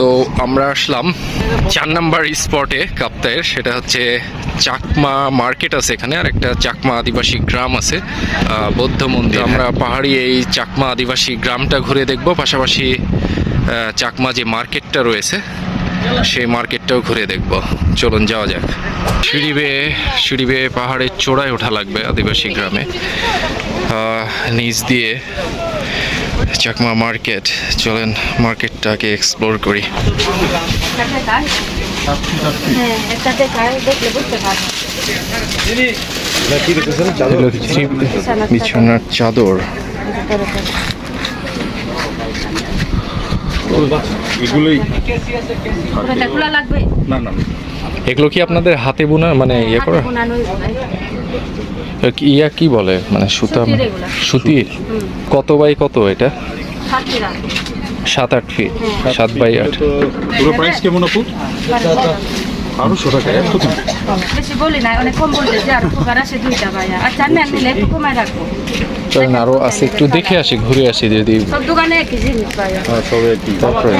তো আমরা আসলাম চার নাম্বার স্পটে কাপ্তায়ের সেটা হচ্ছে চাকমা মার্কেট আছে এখানে আর একটা চাকমা আদিবাসী গ্রাম আছে বৌদ্ধ মন্দির। আমরা পাহাড়ি এই চাকমা আদিবাসী গ্রামটা ঘুরে দেখব পাশাপাশি চাকমা যে মার্কেটটা রয়েছে সেই মার্কেটটাও ঘুরে দেখব। চলুন যাওয়া যাক। সিঁড়ি বেয়ে সিঁড়ি বেয়ে পাহাড়ের চূড়ায় ওঠা লাগবে আদিবাসী গ্রামে। নিচ দিয়ে চাকমা মার্কেট চলেন মার্কেটটাকে এক্সপ্লোর করি। হ্যাঁ বিছানার চাদর। এগুলোই লাগবে না না এগুলো কি আপনাদের হাতে বোনা মানে ইয়ে করা? ইয়া কি বলে? মানে সুতা সুতির কত বাই কত এটা? সাত আট ফিট? সাত বাই আট। পুরো প্রাইস কেমন আপু? আড়াইশো টাকা এত বেশি বলি না অনেক কম বলতেছে আর উপকার আসে দুইটা ভাইয়া আচ্ছা নিলে একটু কমায় রাখব। চলেন আরও আছে একটু দেখে আসি ঘুরে আসি যদি সব দোকানে একই জিনিস ভাইয়া হ্যাঁ একই। তারপরে।